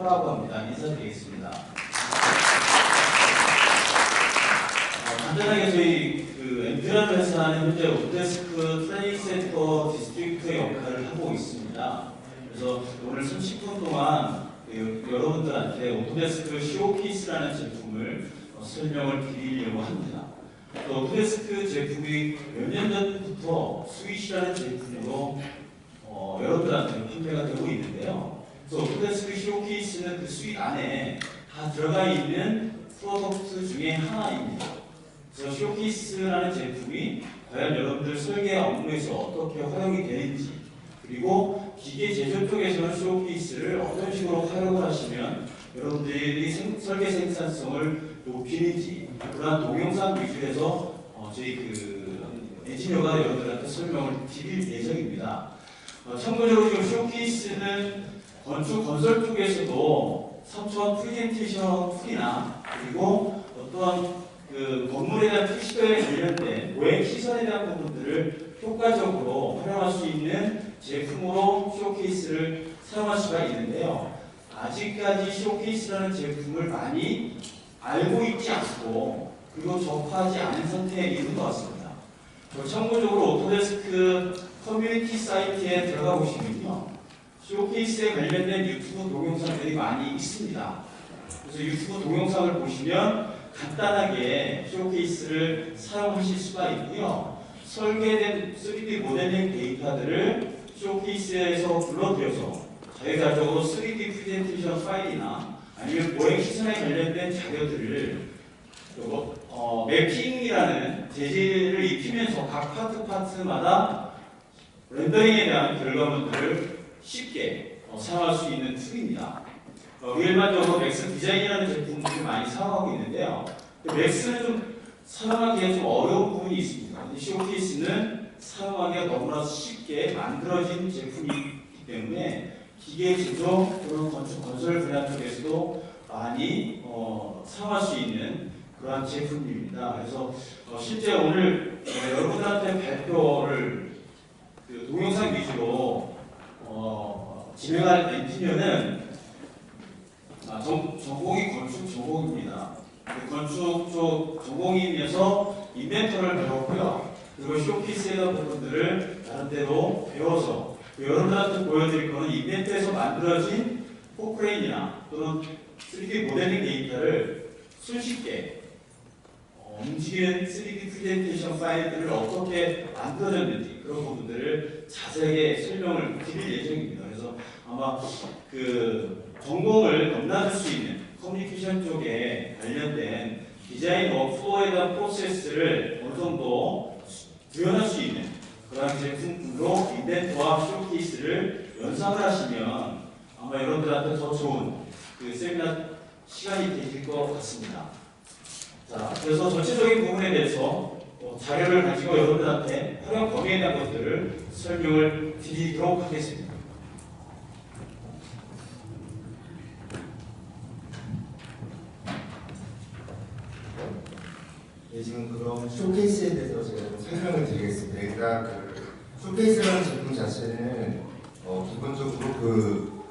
김포라고 합니다. 인사드리겠습니다. 어, 간단하게 저희 그 엠드라는 회사는 현재 오데스크 트레이닝 센터 디스트릭트의 역할을 하고 있습니다. 그래서 오늘 30분 동안 그 여러분들한테 오토데스크 쇼케이스라는 제품을 어, 설명을 드리려고 합니다. 또 오토데스크 제품이 몇 년 전부터 스위시라는 제품으로 어, 여러분들한테 판매가 되고 있는데요. 그래서 오토데스크 쇼케이스는 그 스윗 안에 다 들어가 있는 프로덕트 중에 하나입니다. 그래서 쇼케이스라는 제품이 과연 여러분들 설계 업무에서 어떻게 활용이 되는지 그리고 기계 제조 쪽에서는 쇼케이스를 어떤 식으로 활용을 하시면 여러분들이 생- 설계 생산성을 높이는지 그러한 동영상 위주에서 어, 저희 그 엔지니어가 여러분들한테 설명을 드릴 예정입니다. 어, 참고적으로 쇼케이스는 건축 건설 쪽에서도 삼천 프레젠테이션 툴이나 그리고 어떤 그 건물에 대한 특수에 관련된 모양 시선에 대한 부분들을 효과적으로 활용할 수 있는 제품으로 쇼케이스를 사용할 수가 있는데요. 아직까지 쇼케이스라는 제품을 많이 알고 있지 않고 그리고 접하지 않은 상태에 있는 것 같습니다. 저 참고적으로 오토데스크 커뮤니티 사이트에 들어가 보시면요. 쇼케이스에 관련된 유튜브 동영상들이 많이 있습니다. 그래서 유튜브 동영상을 보시면 간단하게 쇼케이스를 사용하실 수가 있고요. 설계된 3D 모델링 데이터들을 쇼케이스에서 불러들여서 자유자적으로 3D 프레젠테이션 파일이나 아니면 모형 시선에 관련된 자료들을 요거, 어, 매핑이라는 재질을 입히면서 각 파트 파트마다 렌더링에 대한 결과물들을 쉽게 어, 사용할 수 있는 툴입니다. 어, 일반적으로 맥스 디자인이라는 제품들을 많이 사용하고 있는데요. 맥스는 좀 사용하기에 좀 어려운 부분이 있습니다. 쇼케이스는 사용하기가 너무나 쉽게 만들어진 제품이기 때문에 기계 제조 그런 건축 건설 분야 쪽에서도 많이 어, 사용할 수 있는 그러한 제품입니다. 그래서 어, 실제 오늘 어, 여러분들한테 발표를 그 동영상 위주로 어, 진행할 엔지니어는 아, 전, 전공이 건축 전공입니다. 그 건축 쪽 전공이면서 인벤터를 배웠고요. 그리고 쇼케이스에 대한 부분들을 나름대로 배워서 그 여러분들한테 보여드릴 거는 인벤터에서 만들어진 포크레인이나 또는 3D 모델링 데이터를 손쉽게 어, 움직이는 3D 프레젠테이션 파일들을 어떻게 만들어졌는지 그런 부분들을 자세하게 설명을 드릴 예정입니다. 그래서 아마 그 전공을 넘나들 수 있는 커뮤니케이션 쪽에 관련된 디자인 워크플로우에 대한 프로세스를 어느 정도 구현할 수 있는 그런 제품으로 인벤트와 쇼케이스를 연상을 하시면 아마 여러분들한테 더 좋은 그 세미나 시간이 되실 것 같습니다. 자, 그래서 전체적인 부분에 대해서 어, 자료를 가지고 여러분들한테 활용 범위에 대한 것들을 설명을 드리도록 하겠습니다. 예, 지금 그럼 쇼케이스에 대해서 제가 좀 설명을 드리겠습니다. 일단 그 쇼케이스라는 제품 자체는 어, 기본적으로 그,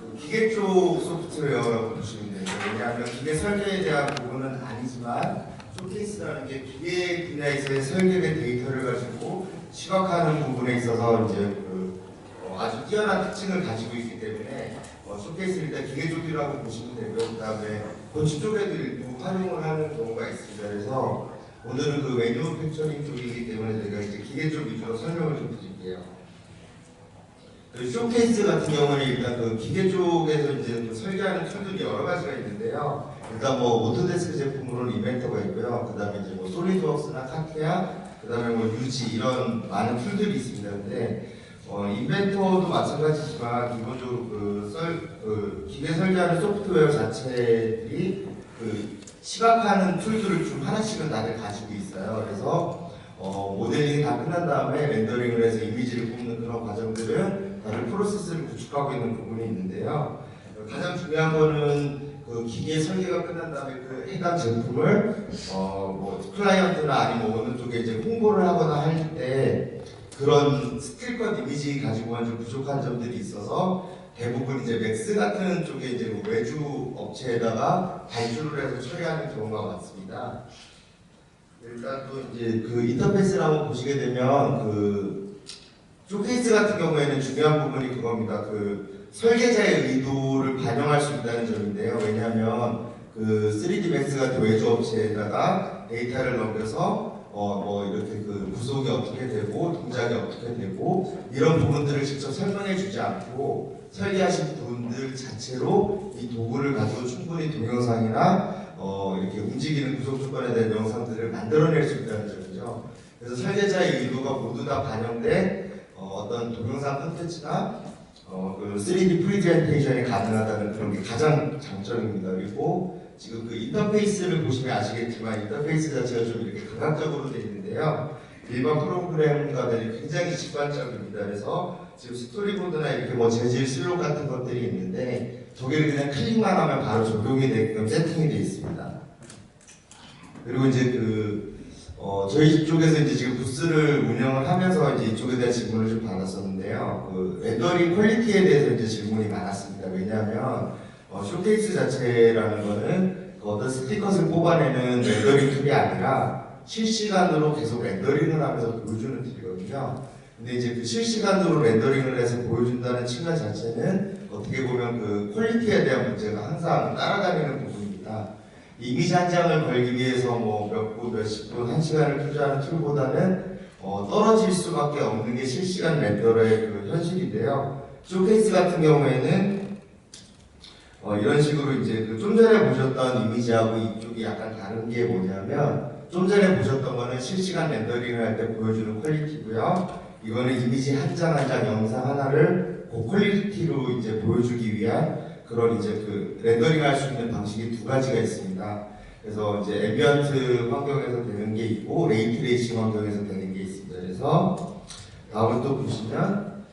그 기계 쪽 소프트웨어라고 보시면 돼요. 왜냐하면 기계 설계에 대한 부분은 아니지만 쇼케이스라는 게 기계 분야에서의 설계된 데이터를 가지고 시각화하는 부분에 있어서 이제 그 어, 아주 뛰어난 특징을 가지고 있기 때문에 어, 쇼케이스를 일단 기계 쪽이라고 보시면 되고요. 그 다음에 건축 쪽에도 일부 활용을 하는 경우가 있습니다. 그래서 오늘은 그 매뉴팩처링 쪽이기 때문에 제가 이제 기계 쪽 위주로 설명을 좀 드릴게요. 그 쇼케이스 같은 경우는 일단 그 기계 쪽에서 이제 그 설계하는 툴들이 여러 가지가 있는데요. 일단 뭐 오토데스크 제품으로는 이벤터가 있고요. 그 다음에 이제 뭐 솔리드웍스나 카티아, 그 다음에 뭐 유지 이런 많은 툴들이 있습니다. 근데 어, 인벤터도 마찬가지지만 기본적으로 그, 설, 그 기계 설계하는 소프트웨어 자체들이 그 시각화하는 툴들을 좀 하나씩은 다들 가지고 있어요. 그래서 어, 모델링이 다 끝난 다음에 렌더링을 해서 이미지를 뽑는 그런 과정들은 다들 프로세스를 구축하고 있는 부분이 있는데요. 가장 중요한 거는 그 기계 설계가 끝난 다음에 그 해당 제품을 어뭐 클라이언트나 아니면 뭐 어느 쪽에 이제 홍보를 하거나 할 때 그런 스틸컷 이미지 가지고는 좀 부족한 점들이 있어서 대부분 이제 맥스 같은 쪽에 이제 뭐 외주 업체에다가 발주를 해서 처리하는 경우가 많습니다. 일단 또 이제 그 인터페이스를 한번 보시게 되면 그 쇼케이스 같은 경우에는 중요한 부분이 그겁니다. 그 설계자의 의도를 반영할 수 있다는 점인데요. 왜냐하면 그 3D 맥스 같은 외주 업체에다가 데이터를 넘겨서 어 뭐 이렇게 그 구속이 어떻게 되고 동작이 어떻게 되고 이런 부분들을 직접 설명해 주지 않고 설계하신 분들 자체로 이 도구를 가지고 충분히 동영상이나 어 이렇게 움직이는 구속 조건에 대한 영상들을 만들어낼 수 있다는 점이죠. 그래서 설계자의 의도가 모두 다 반영된 어, 떤 동영상 콘텐츠나 어, 그 3D 프리젠테이션이 가능하다는 그런 게 가장 장점입니다. 그리고 지금 그 인터페이스를 보시면 아시겠지만 인터페이스 자체가 좀 이렇게 감각적으로 되어 있는데요. 일반 프로그램과 달리 굉장히 직관적입니다. 그래서 지금 스토리보드나 이렇게 뭐 재질 슬롯 같은 것들이 있는데 저기를 그냥 클릭만 하면 바로 적용이 되게끔 세팅이 되어 있습니다. 그리고 이제 그 어, 저희 쪽에서 이제 지금 부스를 운영을 하면서 이제 이쪽에 대한 질문을 좀 받았었는데요. 그 렌더링 퀄리티에 대해서 이제 질문이 많았습니다. 왜냐하면 어, 쇼케이스 자체라는 거는 그 어떤 스티커를 뽑아내는 렌더링 툴이 아니라 실시간으로 계속 렌더링을 하면서 보여주는 툴이거든요. 근데 이제 그 실시간으로 렌더링을 해서 보여준다는 측면 자체는 어떻게 보면 그 퀄리티에 대한 문제가 항상 따라다니는 부분입니다. 이미지 한 장을 걸기 위해서 뭐 몇 분, 몇십 분, 한 시간을 투자하는 툴보다는 어, 떨어질 수밖에 없는 게 실시간 렌더의 그 현실인데요. 쇼케이스 같은 경우에는 어, 이런 식으로 이제 그 좀 전에 보셨던 이미지하고 이쪽이 약간 다른 게 뭐냐면 좀 전에 보셨던 거는 실시간 렌더링을 할 때 보여주는 퀄리티고요. 이거는 이미지 한 장 한장 영상 하나를 고퀄리티로 이제 보여주기 위한 그런 이제 그 렌더링 할 수 있는 방식이 두 가지가 있습니다. 그래서 이제 앰비언트 환경에서 되는 게 있고 레이트레이싱 환경에서 되는 게 있습니다. 그래서 다음을 또 보시면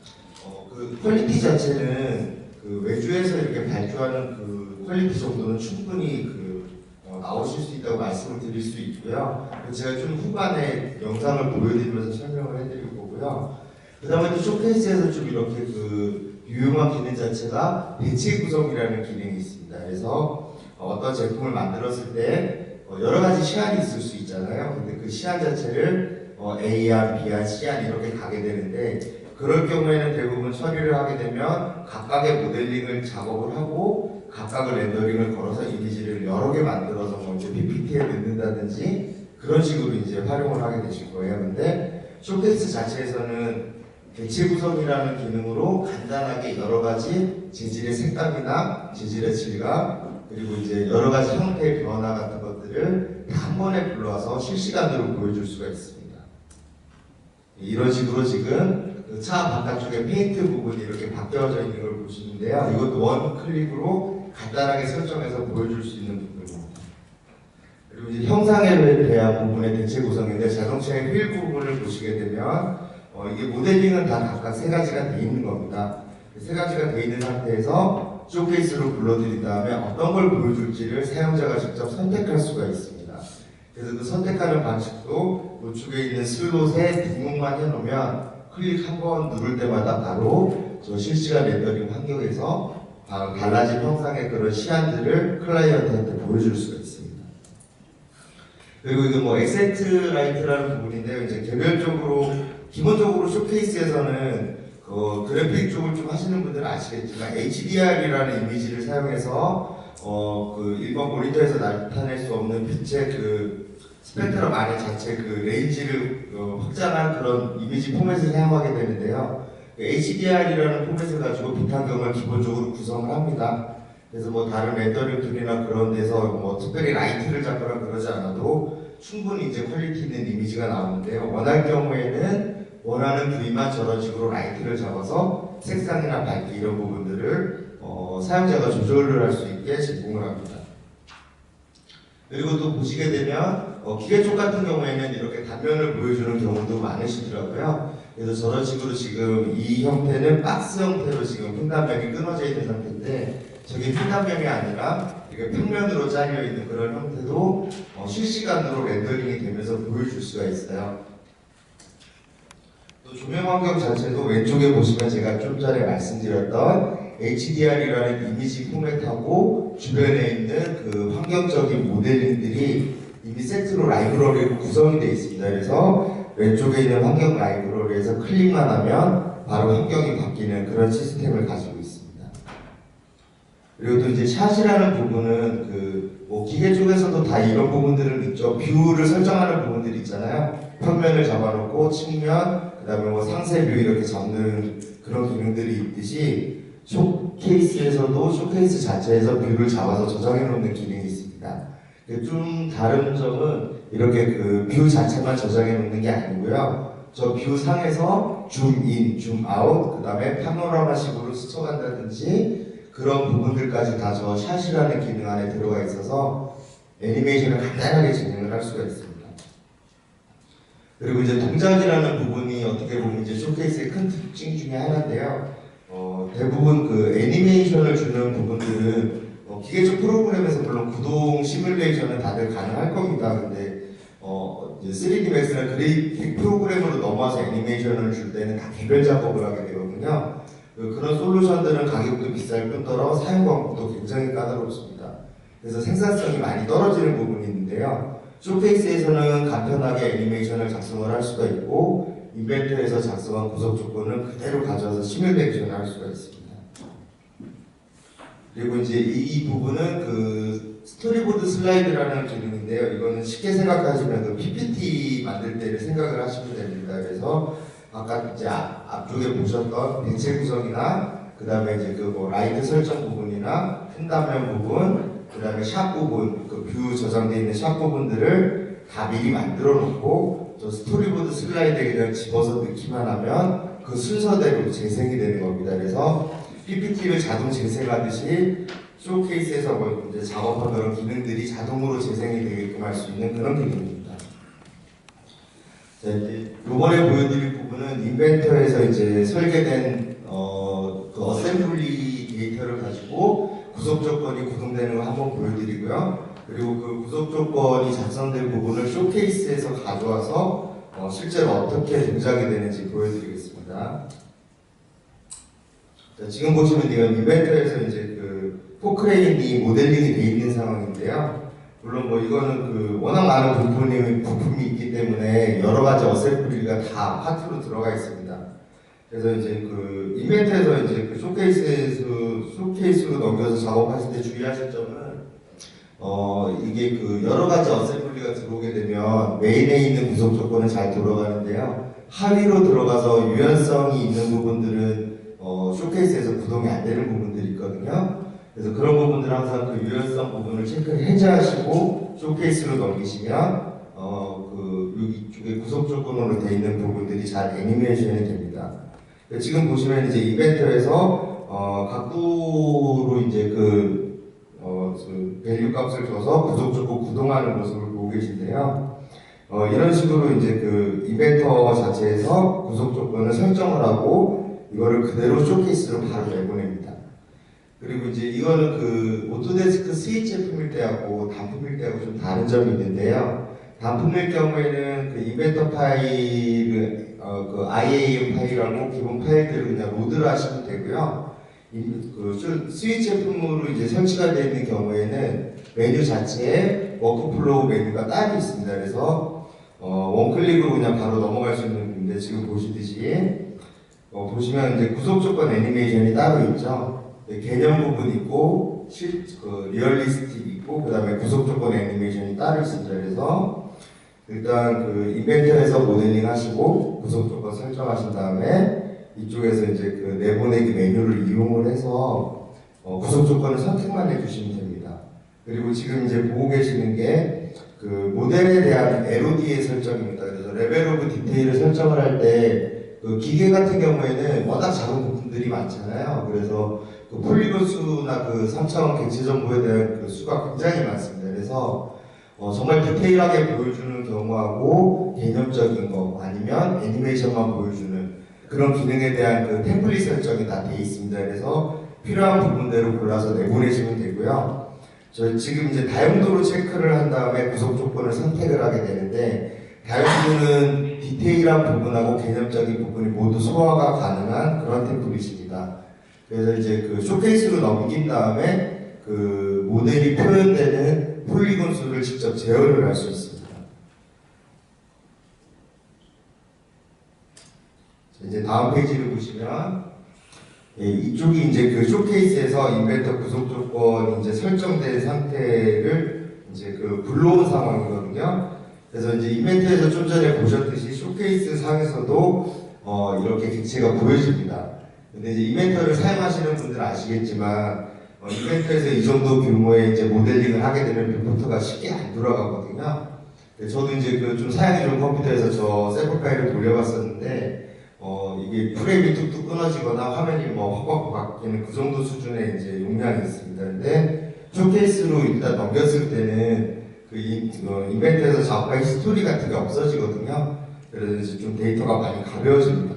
어, 그 퀄리티 자체는 그 외주에서 이렇게 발주하는 그 퀄리티 정도는 충분히 그 어, 나오실 수 있다고 말씀을 드릴 수 있고요. 제가 좀 후반에 영상을 보여드리면서 설명을 해드릴 거고요. 그 다음에 또 쇼케이스에서 좀 이렇게 그 유용한 기능 자체가 배치 구성이라는 기능이 있습니다. 그래서 어떤 제품을 만들었을 때 어, 여러 가지 시안이 있을 수 있잖아요. 근데 그 시안 자체를 어, AR, BR, 시안 이렇게 가게 되는데 그럴 경우에는 대부분 처리를 하게 되면 각각의 모델링을 작업을 하고 각각의 렌더링을 걸어서 이미지를 여러 개 만들어서 뭐 이제 PPT에 넣는다든지 그런 식으로 이제 활용을 하게 되실 거예요. 근데 쇼케이스 자체에서는 대체 구성이라는 기능으로 간단하게 여러 가지 재질의 색감이나 재질의 질감 그리고 이제 여러 가지 형태의 변화 같은 것들을 다 한 번에 불러와서 실시간으로 보여줄 수가 있습니다. 이런 식으로 지금 그 차 바깥쪽에 페인트 부분이 이렇게 바뀌어져 있는 걸 보시는데요. 이것도 원 클릭으로 간단하게 설정해서 보여줄 수 있는 부분입니다. 그리고 이제 형상에 대한 부분의 대체 구성인데 자동차의 휠 부분을 보시게 되면 어, 이게 모델링은 다 각각 세 가지가 돼 있는 겁니다. 세 가지가 돼 있는 상태에서 쇼케이스로 불러드린 다음에 어떤 걸 보여줄지를 사용자가 직접 선택할 수가 있습니다. 그래서 그 선택하는 방식도 우측에 있는 슬롯에 등록만 해놓으면 클릭 한 번 누를 때마다 바로 저 실시간 렌더링 환경에서 바- 달라진 형상의 그런 시안들을 클라이언트한테 보여줄 수가 있습니다. 그리고 이거 뭐 엑센트 라이트라는 부분인데요. 이제 개별적으로 기본적으로 쇼케이스에서는 그 그래픽 쪽을 좀 하시는 분들은 아시겠지만 HDR이라는 이미지를 사용해서 어 그 일반 모니터에서 나타낼 수 없는 빛의 그 스펙트럼 안에 자체 그 레인지를 어, 확장한 그런 이미지 포맷을 사용하게 되는데요. 그 HDR이라는 포맷을 가지고 빛 환경을 기본적으로 구성을 합니다. 그래서 뭐 다른 렌더링 툴이나 그런 데서 뭐 특별히 라이트를 잡거나 그러지 않아도 충분히 이제 퀄리티 있는 이미지가 나오는데요. 원할 경우에는 원하는 부위만 저런 식으로 라이트를 잡아서 색상이나 밝기 이런 부분들을 어, 사용자가 조절을 할 수 있게 제공을 합니다. 그리고 또 보시게 되면 어, 기계 쪽 같은 경우에는 이렇게 단면을 보여주는 경우도 많으시더라고요. 그래서 저런 식으로 지금 이 형태는 박스 형태로 지금 횡단면이 끊어져 있는 상태인데 저게 횡단면이 아니라 이렇게 평면으로 잘려 있는 그런 형태도 어, 실시간으로 렌더링이 되면서 보여줄 수가 있어요. 또 조명 환경 자체도 왼쪽에 보시면 제가 좀 전에 말씀드렸던 HDR이라는 이미지 포맷하고 주변에 있는 그 환경적인 모델링들이 이미 세트로 라이브러리로 구성이 되어 있습니다. 그래서 왼쪽에 있는 환경 라이브러리에서 클릭만 하면 바로 환경이 바뀌는 그런 시스템을 가지고 있습니다. 그리고 또 이제 샷이라는 부분은 그 뭐 기계 쪽에서도 다 이런 부분들을 있죠. 뷰를 설정하는 부분들이 있잖아요. 평면을 잡아놓고 측면, 그다음에 뭐 상세 뷰 이렇게 잡는 그런 기능들이 있듯이 쇼케이스에서도 쇼케이스 자체에서 뷰를 잡아서 저장해 놓는 기능이 있습니다. 좀 다른 점은 이렇게 그 뷰 자체만 저장해 놓는 게 아니고요. 저 뷰 상에서 줌인, 줌아웃, 그 다음에 파노라마식으로 스쳐간다든지 그런 부분들까지 다 저 샷이라는 기능 안에 들어가 있어서 애니메이션을 간단하게 진행을 할 수가 있습니다. 그리고 이제 동작이라는 부분이 어떻게 보면 이제 쇼케이스의 큰 특징 중에 하나인데요. 어, 대부분 그 애니메이션을 주는 부분들은 어, 기계적 프로그램에서 물론 구동 시뮬레이션은 다들 가능할 겁니다. 근데 어, 이제 3D 맥스나 그래픽 프로그램으로 넘어와서 애니메이션을 줄 때는 다 개별 작업을 하게 되거든요. 그- 그런 솔루션들은 가격도 비쌀 뿐더러 사용 방법도 굉장히 까다롭습니다. 그래서 생산성이 많이 떨어지는 부분이 있는데요. 쇼케이스에서는 간편하게 애니메이션을 작성을 할 수가 있고 인벤트에서 작성한 구성 조건을 그대로 가져와서 시뮬레이션을 할 수가 있습니다. 그리고 이제 이, 이 부분은 그 스토리보드 슬라이드라는 기능인데요. 이거는 쉽게 생각하시면 그 PPT 만들 때를 생각을 하시면 됩니다. 그래서 아까 이제 앞- 앞쪽에 보셨던 대체 구성이나 그 다음에 이제 그 뭐 라이트 설정 부분이나 펜다면 부분, 그 다음에 샵 부분, 그 뷰 저장되어 있는 샵 부분들을 다 미리 만들어 놓고 저 스토리보드 슬라이드에 그냥 집어서 넣기만 하면 그 순서대로 재생이 되는 겁니다. 그래서 PPT를 자동 재생하듯이 쇼케이스에서 뭐 이제 작업한 그런 기능들이 자동으로 재생이 되게끔 할 수 있는 그런 기능입니다. 자, 이제 이번에 보여드릴 부분은 인벤터에서 이제 설계된 어, 그 어셈블리 데이터를 가지고 구속 조건이 구성되는 걸 한번 보여드리고요. 그리고 그 구속 조건이 작성된 부분을 쇼케이스에서 가져와서 어, 실제로 어떻게 동작이 되는지 보여드리겠습니다. 자, 지금 보시면 이건 이벤트에서 이제 그 포크레인이 모델링이 돼 있는 상황인데요. 물론 뭐 이거는 그 워낙 많은 부품이, 부품이 있기 때문에 여러 가지 어셈블리가 다 파트로 들어가 있습니다. 그래서 이제 그 이벤트에서 이제 그 쇼케이스에서 쇼케이스로 넘겨서 작업하실 때 주의하실 점은 어 이게 그 여러 가지 어셈블리가 들어오게 되면 메인에 있는 구성 조건은 잘 돌아가는데요. 하위로 들어가서 유연성이 있는 부분들은 어, 쇼케이스에서 구동이 안 되는 부분들이 있거든요. 그래서 그런 부분들 항상 그 유연성 부분을 체크를 해제하시고 쇼케이스로 넘기시면 어, 그 여기 쪽에 구성 조건으로 되어 있는 부분들이 잘 애니메이션이 됩니다. 지금 보시면 이제 이벤트에서 어, 각도로 이제 그, 어, 그 밸류 값을 줘서 구속 조건 구동하는 모습을 보고 계신데요. 어, 이런 식으로 이제 그 이벤터 자체에서 구속 조건을 설정을 하고 이거를 그대로 쇼케이스로 바로 내보냅니다. 그리고 이제 이거는 그 오토데스크 스위치 제품일 때하고 단품일 때하고 좀 다른 점이 있는데요. 단품일 경우에는 그 이벤터 파일을 어, 그 IAM 파일하고 기본 파일들을 그냥 로드를 하시면 되고요. 이, 그 스- 스위치 제품으로 이제 설치가 되어 있는 경우에는 메뉴 자체에 워크플로우 메뉴가 따로 있습니다. 그래서 어, 원클릭으로 그냥 바로 넘어갈 수 있는 건데 지금 보시듯이 어, 보시면 이제 구속 조건 애니메이션이 따로 있죠. 네, 개념 부분 있고 실, 그 리얼리스틱 있고 그 다음에 구속 조건 애니메이션이 따로 있습니다. 그래서 일단 그 이벤트에서 모델링 하시고 구속 조건 설정하신 다음에 이쪽에서 이제 그 내보내기 메뉴를 이용을 해서 어, 구속 조건을 선택만 해주시면 됩니다. 그리고 지금 이제 보고 계시는 게 그 모델에 대한 LOD의 설정입니다. 그래서 레벨 오브 디테일을 설정을 할 때 그 기계 같은 경우에는 워낙 작은 부품들이 많잖아요. 그래서 그 폴리곤 수나 그 3차원 객체 정보에 대한 그 수가 굉장히 많습니다. 그래서 어, 정말 디테일하게 보여주는 경우하고 개념적인 거 아니면 애니메이션만 보여주는 그런 기능에 대한 그 템플릿 설정이 다 돼 있습니다. 그래서 필요한 부분대로 골라서 내보내시면 되고요. 저 지금 이제 다용도로 체크를 한 다음에 구속 조건을 선택을 하게 되는데 다용도는 디테일한 부분하고 개념적인 부분이 모두 소화가 가능한 그런 템플릿입니다. 그래서 이제 그 쇼케이스로 넘긴 다음에 그 모델이 표현되는 폴리곤 수를 직접 제어를 할 수 있습니다. 자, 이제 다음 페이지를 보시면 예, 이쪽이 이제 그 쇼케이스에서 인벤터 구속 조건 이제 설정된 상태를 이제 그 불러온 상황이거든요. 그래서 이제 이벤트에서 좀 전에 보셨듯이 쇼케이스 상에서도 어, 이렇게 객체가 보여집니다. 근데 이제 이벤터를 사용하시는 분들은 아시겠지만 어, 이벤트에서 이 정도 규모의 이제 모델링을 하게 되면 뷰포트가 쉽게 안 돌아가거든요. 저도 이제 그 좀 사양이 좋은 컴퓨터에서 저 샘플 파일을 돌려봤었는데 어, 이게 프레임이 뚝뚝 끊어지거나 화면이 뭐 확확 바뀌는 그 정도 수준의 이제 용량이 있습니다. 근데 쇼케이스로 일단 넘겼을 때는 그 이, 어, 이벤트에서 작업한 히스토리 같은 게 없어지거든요. 그래서 이제 좀 데이터가 많이 가벼워집니다.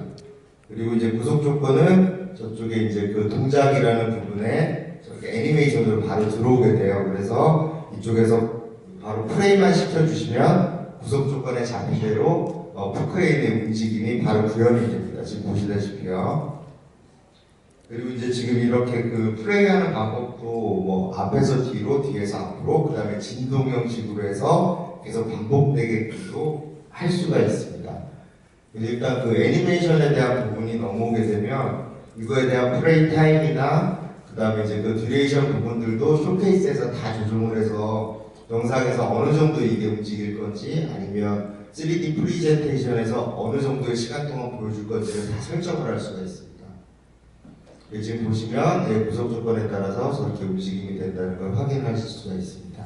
그리고 이제 구속 조건은 저쪽에 이제 그 동작이라는 부분에 애니메이션으로 바로 들어오게 돼요. 그래서 이쪽에서 바로 프레임만 시켜주시면 구속 조건에 잡힌 대로 어, 포크레인의 움직임이 바로 구현이 됩니다. 지금 보시다시피요. 그리고 이제 지금 이렇게 그 플레이하는 방법도 뭐 앞에서 뒤로, 뒤에서 앞으로, 그 다음에 진동 형식으로 해서 계속 반복되게도 할 수가 있습니다. 일단 그 애니메이션에 대한 부분이 넘어오게 되면 이거에 대한 프레임 타임이나 그 다음에 이제 그 듀레이션 부분들도 쇼케이스에서 다 조정을 해서 영상에서 어느 정도 이게 움직일 건지 아니면 3D 프리젠테이션에서 어느 정도의 시간 동안 보여줄 건지를 다 설정을 할 수가 있습니다. 예, 지금 보시면 예, 구성 조건에 따라서 저렇게 움직임이 된다는 걸 확인하실 수가 있습니다.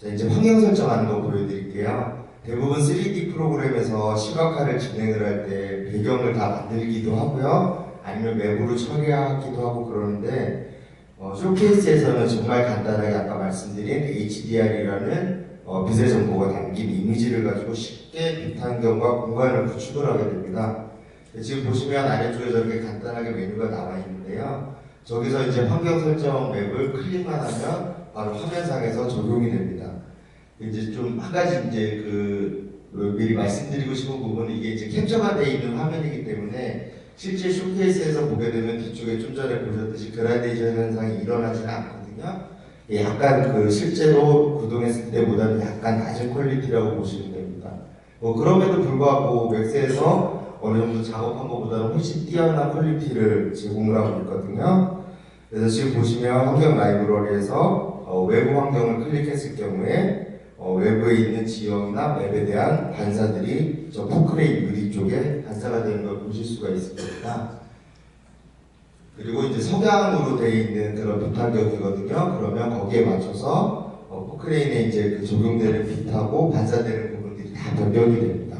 자, 이제 환경 설정하는 거 보여드릴게요. 대부분 3D 프로그램에서 시각화를 진행을 할 때 배경을 다 만들기도 하고요. 아니면 맵으로 처리하기도 하고 그러는데 어, 쇼케이스에서는 정말 간단하게 아까 말씀드린 HDR이라는 어, 빛의 정보가 담긴 이미지를 가지고 쉽게 빛 환경과 공간을 구축을 하게 됩니다. 네, 지금 보시면 아래쪽에 저렇게 간단하게 메뉴가 나와 있는데요. 저기서 이제 환경 설정 맵을 클릭만 하면 바로 화면상에서 적용이 됩니다. 이제 좀 한 가지 이제 그 미리 말씀드리고 싶은 부분은 이게 이제 캡처가 되어 있는 화면이기 때문에 실제 쇼케이스에서 보게 되면 뒤쪽에 좀 전에 보셨듯이 그라데이션 현상이 일어나지는 않거든요. 예, 약간 그 실제로 구동했을 때보다는 약간 낮은 퀄리티라고 보시면 됩니다. 뭐 그럼에도 불구하고 맥스에서 어느 정도 작업한 것보다는 훨씬 뛰어난 퀄리티를 제공을 하고 있거든요. 그래서 지금 보시면 환경 라이브러리에서 어, 외부 환경을 클릭했을 경우에 어, 외부에 있는 지형이나 맵에 대한 반사들이 저 포크레인 유리 쪽에 반사가 되는 걸 보실 수가 있습니다. 그리고 이제 석양으로 되어 있는 그런 빛 환경이거든요. 그러면 거기에 맞춰서 어, 포크레인에 이제 그 적용되는 빛하고 반사되는 부분들이 다 변경이 됩니다.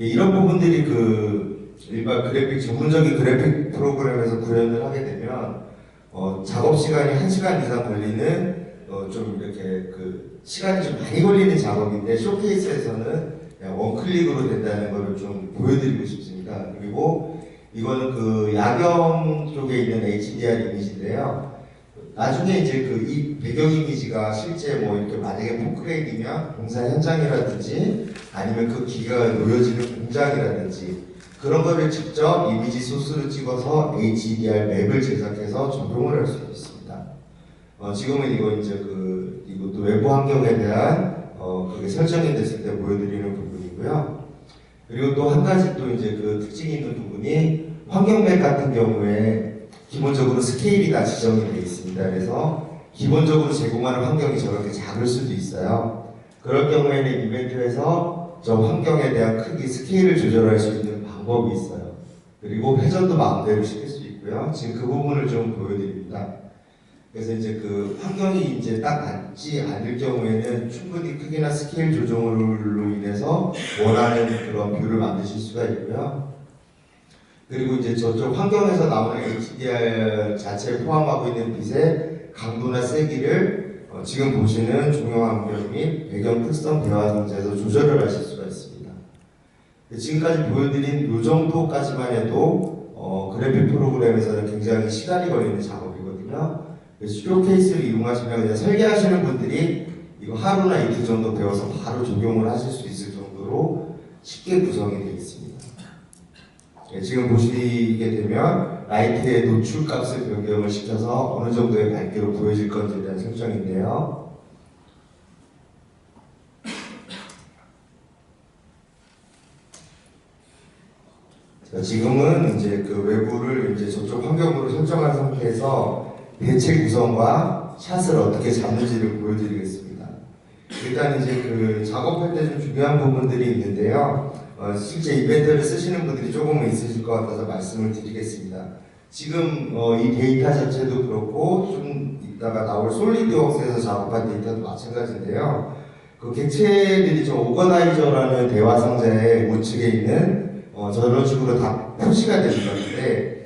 예, 이런 부분들이 그 일반 그래픽 전문적인 그래픽 프로그램에서 구현을 하게 되면 어, 작업 시간이 1시간 이상 걸리는 어, 좀 이렇게 그 시간이 좀 많이 걸리는 작업인데 쇼케이스에서는 원클릭으로 된다는 것을 좀 보여드리고 싶습니다. 그리고 이거는 그 야경 쪽에 있는 HDR 이미지인데요. 나중에 이제 그 이 배경 이미지가 실제 뭐 이렇게 만약에 포크레인이면 공사 현장이라든지 아니면 그 기가 놓여지는 공장이라든지 그런 거를 직접 이미지 소스로 찍어서 HDR 맵을 제작해서 적용을 할 수 있습니다. 어, 지금은 이거 이제 그 이것도 외부 환경에 대한 어, 그게 설정이 됐을 때 보여드리는 부분이고요. 그리고 또 한 가지 또 이제 그 특징이 있는 부분이 환경맵 같은 경우에 기본적으로 스케일이 다 지정이 되어 있습니다. 그래서 기본적으로 제공하는 환경이 저렇게 작을 수도 있어요. 그럴 경우에는 이벤트에서 저 환경에 대한 크기 스케일을 조절할 수 있는 방법이 있어요. 그리고 회전도 마음대로 시킬 수 있고요. 지금 그 부분을 좀 보여드립니다. 그래서 이제 그 환경이 이제 딱 맞지 않을 경우에는 충분히 크기나 스케일 조정으로 인해서 원하는 그런 뷰를 만드실 수가 있고요. 그리고 이제 저쪽 환경에서 나오는 HDR 자체를 포함하고 있는 빛의 강도나 세기를 어, 지금 보시는 조명 환경 및 배경 특성 대화 상자에서 조절을 하실 수가 있습니다. 지금까지 보여드린 이 정도까지만 해도 어, 그래픽 프로그램에서는 굉장히 시간이 걸리는 작업이거든요. 쇼케이스를 이용하시면 그냥 설계하시는 분들이 이거 하루나 이틀 정도 배워서 바로 적용을 하실 수 있을 정도로 쉽게 구성이 되어 있습니다. 예, 지금 보시게 되면 라이트의 노출 값을 변경을 시켜서 어느 정도의 밝기로 보여질 건지에 대한 설정인데요. 자, 지금은 이제 그 외부를 이제 저쪽 환경으로 설정한 상태에서 대체 구성과 샷을 어떻게 잡는지를 보여드리겠습니다. 일단 이제 그 작업할 때 좀 중요한 부분들이 있는데요. 어, 실제 이벤트를 쓰시는 분들이 조금은 있으실 것 같아서 말씀을 드리겠습니다. 지금 어, 이 데이터 자체도 그렇고 좀 이따가 나올 솔리드웍스에서 작업한 데이터도 마찬가지인데요. 그 객체들이 좀 오거나이저라는 대화 상자의 우측에 있는 어, 저런 식으로 다 표시가 되는 건데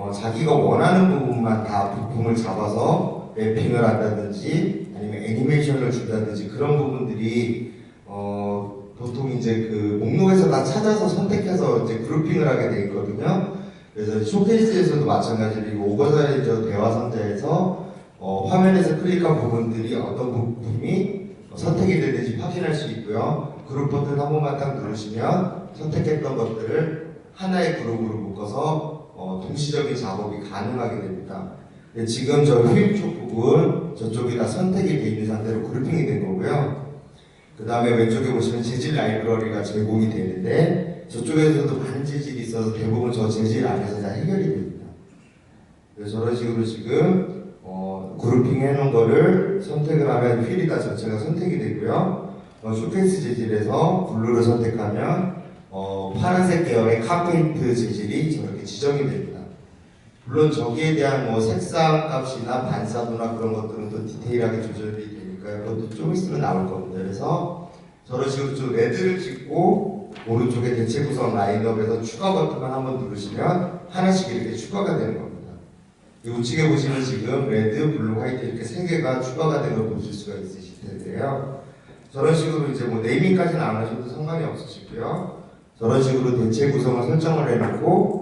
어, 자기가 원하는 부분만 다 부품을 잡아서 랩핑을 한다든지 아니면 애니메이션을 준다든지 그런 부분들이 어, 보통 이제 그 목록에서 다 찾아서 선택해서 이제 그룹핑을 하게 돼 있거든요. 그래서 쇼케이스에서도 마찬가지로 이 오버사이저 대화 상자에서 어, 화면에서 클릭한 부분들이 어떤 부품이 선택이 되는지 확인할 수 있고요. 그룹 버튼 한 번만 딱 누르시면 선택했던 것들을 하나의 그룹으로 묶어서 어, 동시적인 작업이 가능하게 됩니다. 근데 지금 저 휠 쪽 부분 저쪽이 다 선택이 돼 있는 상태로 그룹핑이 된 거고요. 그 다음에 왼쪽에 보시면 재질 라이브러리가 제공이 되는데 저쪽에서도 많은 재질이 있어서 대부분 저 재질 안에서 다 해결이 됩니다. 그래서 저런 식으로 지금 어, 그룹핑 해놓은 거를 선택을 하면 휠이 다 전체가 선택이 되고요. 어, 쇼케이스 재질에서 블루를 선택하면 어, 파란색 계열의 카페인트 재질이 저렇게 지정이 됩니다. 물론 저기에 대한 뭐 색상 값이나 반사도나 그런 것들은 또 디테일하게 조절이 되니까요. 그것도 좀 있으면 나올 겁니다. 그래서 저런 식으로 좀 레드를 찍고 오른쪽에 대체 구성 라인업에서 추가 버튼만 한번 누르시면 하나씩 이렇게 추가가 되는 겁니다. 이 우측에 보시면 지금 레드, 블루, 화이트 이렇게 세 개가 추가가 된걸 보실 수가 있으실 텐데요. 저런 식으로 이제 뭐 네이밍까지는 안 하셔도 상관이 없으시고요. 저런 식으로 대체 구성을 설정을 해놓고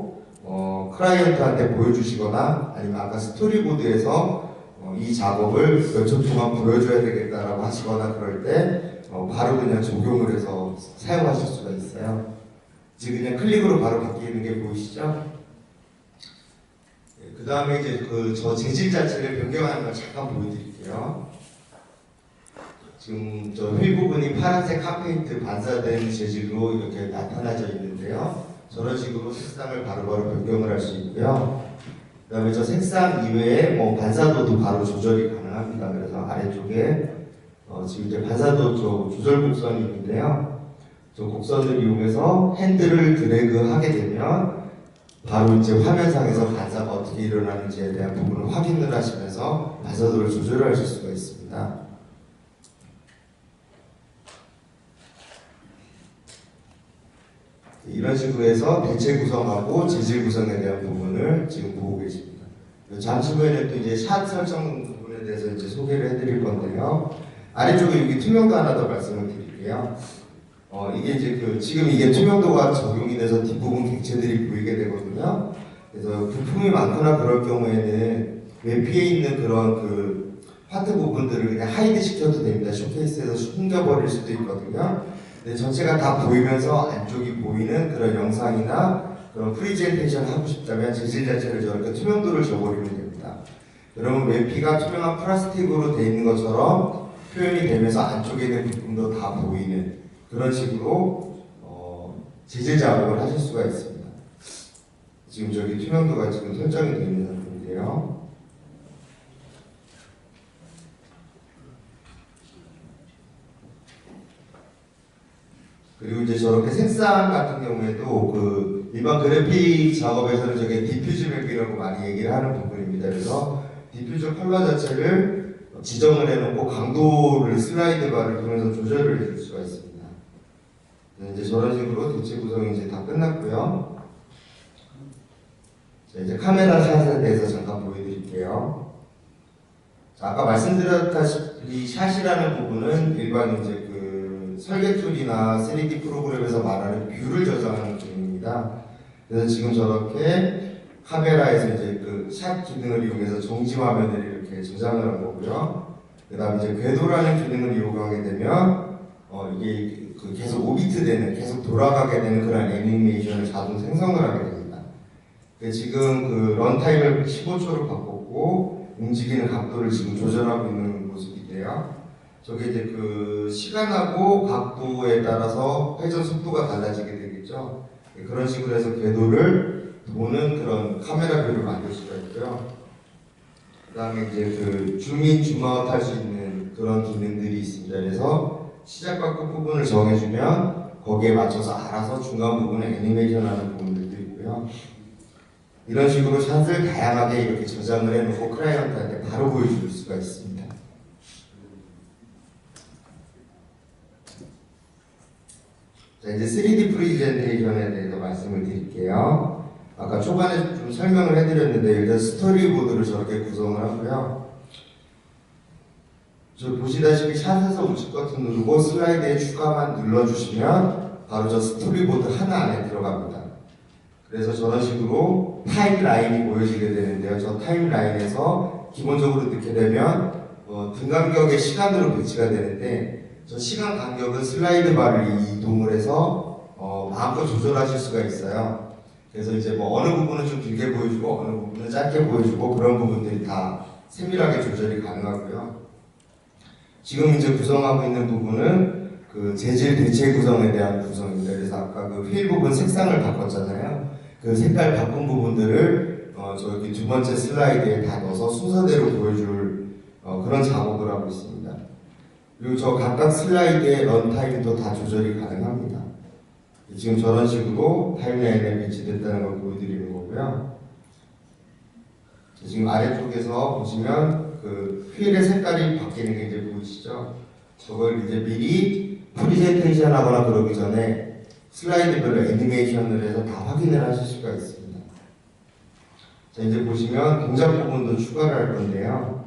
어, 클라이언트한테 보여주시거나 아니면 아까 스토리보드에서 어, 이 작업을 몇초 동안 보여줘야 되겠다라고 하시거나 그럴 때 어, 바로 그냥 적용을 해서 사용하실 수가 있어요. 지금 그냥 클릭으로 바로 바뀌는 게 보이시죠? 그 다음에 이제 그 저 재질 자체를 변경하는 걸 잠깐 보여드릴게요. 지금 저 휠 부분이 파란색 핫페인트 반사된 재질로 이렇게 나타나져 있는데요. 저런 식으로 색상을 바로바로 변경을 할 수 있고요. 그 다음에 저 색상 이외에 뭐 반사도도 바로 조절이 가능합니다. 그래서 아래쪽에 어 지금 이제 반사도 저 조절 곡선이 있는데요. 저 곡선을 이용해서 핸들을 드래그 하게 되면 바로 이제 화면상에서 반사가 어떻게 일어나는지에 대한 부분을 확인을 하시면서 반사도를 조절하실 수가 있습니다. 이런 식으로 해서 대체 구성하고 재질 구성에 대한 부분을 지금 보고 계십니다. 잠시 후에는 또 이제 샷 설정 부분에 대해서 이제 소개를 해드릴 건데요. 아래쪽에 여기 투명도 하나 더 말씀을 드릴게요. 어, 이게 이제 그 지금 이게 투명도가 적용이 돼서 뒷부분 객체들이 보이게 되거든요. 그래서 부품이 많거나 그럴 경우에는 외피에 있는 그런 그 파트 부분들을 그냥 하이드 시켜도 됩니다. 쇼케이스에서 숨겨버릴 수도 있거든요. 근데 전체가 다 보이면서 안쪽이 보이는 그런 영상이나 그런 프리젠테이션 하고 싶다면 재질 자체를 저렇게 투명도를 줘버리면 됩니다. 그러면 외피가 투명한 플라스틱으로 돼 있는 것처럼 표현이 되면서 안쪽에 있는 부품도 다 보이는 그런 식으로 어, 재질 작업을 하실 수가 있습니다. 지금 저기 투명도가 지금 설정이 되어 있는 상태인데요. 그리고 이제 저렇게 색상 같은 경우에도 그 일반 그래픽 작업에서는 저게 디퓨즈 맵이라고 많이 얘기를 하는 부분입니다. 그래서 디퓨저 컬러 자체를 지정을 해놓고 강도를 슬라이드 바를 통해서 조절을 해줄 수가 있습니다. 네, 이제 저런 식으로 대체 구성이 이제 다 끝났고요. 자, 이제 카메라 샷에 대해서 잠깐 보여드릴게요. 자, 아까 말씀드렸다시피 샷이라는 부분은 일반 이제 그 설계 툴이나 3D 프로그램에서 말하는 뷰를 저장하는 기능입니다. 그래서 지금 저렇게 카메라에서 이제 그 샷 기능을 이용해서 정지 화면을 이렇게 저장을 한 거고요. 그 다음에 이제 궤도라는 기능을 이용하게 되면 어, 이게 그 계속 오비트 되는 계속 돌아가게 되는 그런 애니메이션을 자동 생성을 하게 됩니다. 근데 지금 그 런타임을 15초로 바꿨고 움직이는 각도를 지금 조절하고 있는 모습인데요. 저게 이제 그 시간하고 각도에 따라서 회전 속도가 달라지게 되겠죠. 네, 그런 식으로 해서 궤도를 도는 그런 카메라 뷰를 만들 수가 있고요. 그 다음에 이제 그 줌인 줌아웃 할 수 있는 그런 기능들이 있습니다. 그래서 시작과 끝 부분을 정해주면 거기에 맞춰서 알아서 중간 부분에 애니메이션 하는 부분들도 있고요. 이런 식으로 샷을 다양하게 이렇게 저장을 해놓고 클라이언트한테 바로 보여줄 수가 있습니다. 자, 이제 3D 프레젠테이션에 대해서 말씀을 드릴게요. 아까 초반에 좀 설명을 해드렸는데 일단 스토리보드를 저렇게 구성을 하고요. 저 보시다시피 샷에서 우측 버튼 누르고 슬라이드에 추가만 눌러주시면 바로 저 스토리보드 하나 안에 들어갑니다. 그래서 저런 식으로 타임라인이 보여지게 되는데요. 저 타임라인에서 기본적으로 넣게 되면 어, 등 간격의 시간으로 배치가 되는데 저 시간 간격은 슬라이드 바를 이동을 해서 어, 마음껏 조절하실 수가 있어요. 그래서 이제 뭐 어느 부분은 좀 길게 보여주고 어느 부분은 짧게 보여주고 그런 부분들이 다 세밀하게 조절이 가능하고요. 지금 이제 구성하고 있는 부분은 그 재질 대체 구성에 대한 구성입니다. 그래서 아까 그 휠 부분 색상을 바꿨잖아요. 그 색깔 바꾼 부분들을 어, 저기 두 번째 슬라이드에 다 넣어서 순서대로 보여줄 어, 그런 작업을 하고 있습니다. 그리고 저 각각 슬라이드의 런타임도 다 조절이 가능합니다. 지금 저런 식으로 타임라인에 배치됐다는 걸 보여드리는 거고요. 자, 지금 아래쪽에서 보시면 그 휠의 색깔이 바뀌는 게 이제 보이시죠? 저걸 이제 미리 프리젠테이션 하거나 그러기 전에 슬라이드별로 애니메이션을 해서 다 확인을 하실 수가 있습니다. 자, 이제 보시면 동작 부분도 추가를 할 건데요.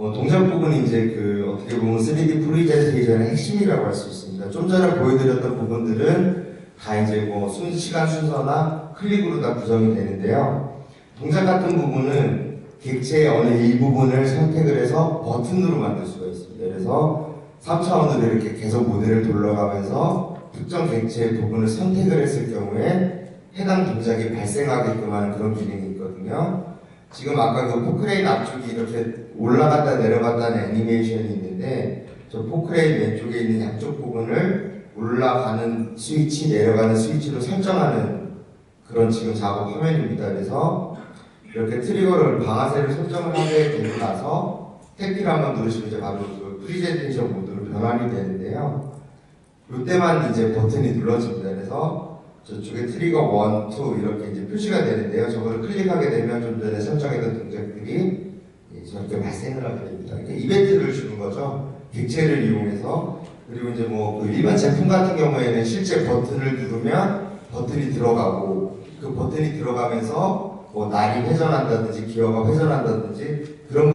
어, 동작 부분이 이제 그 어떻게 보면 3D 프리젠 테이션의 핵심이라고 할 수 있습니다. 좀 전에 보여드렸던 부분들은 다 이제 뭐 순, 시간 순서나 클릭으로 다 구성이 되는데요. 동작 같은 부분은 객체의 어느 일부분을 선택을 해서 버튼으로 만들 수가 있습니다. 그래서 3차원으로 이렇게 계속 모델을 돌려가면서 특정 객체의 부분을 선택을 했을 경우에 해당 동작이 발생하게끔 하는 그런 기능이 있거든요. 지금 아까 그 포크레인 앞쪽이 이렇게 올라갔다 내려갔다는 애니메이션이 있는데 저 포크레인 왼쪽에 있는 양쪽 부분을 올라가는 스위치, 내려가는 스위치로 설정하는 그런 지금 작업 화면입니다. 그래서 이렇게 트리거를 방아쇠를 설정을 하게 되고 나서 탭키를 한번 누르시면 이제 바로 그 프리젠테이션 모드로 변환이 되는데요. 이때만 이제 버튼이 눌러집니다. 그래서 저쪽에 트리거 1, 2 이렇게 이제 표시가 되는데요. 저걸 클릭하게 되면 좀 전에 설정했던 동작들이 예, 저렇게 발생을 하게 됩니다. 이렇게 이벤트를 주는 거죠. 객체를 이용해서 그리고 이제 뭐 그 일반 제품 같은 경우에는 실제 버튼을 누르면 버튼이 들어가고 그 버튼이 들어가면서 뭐 날이 회전한다든지 기어가 회전한다든지 그런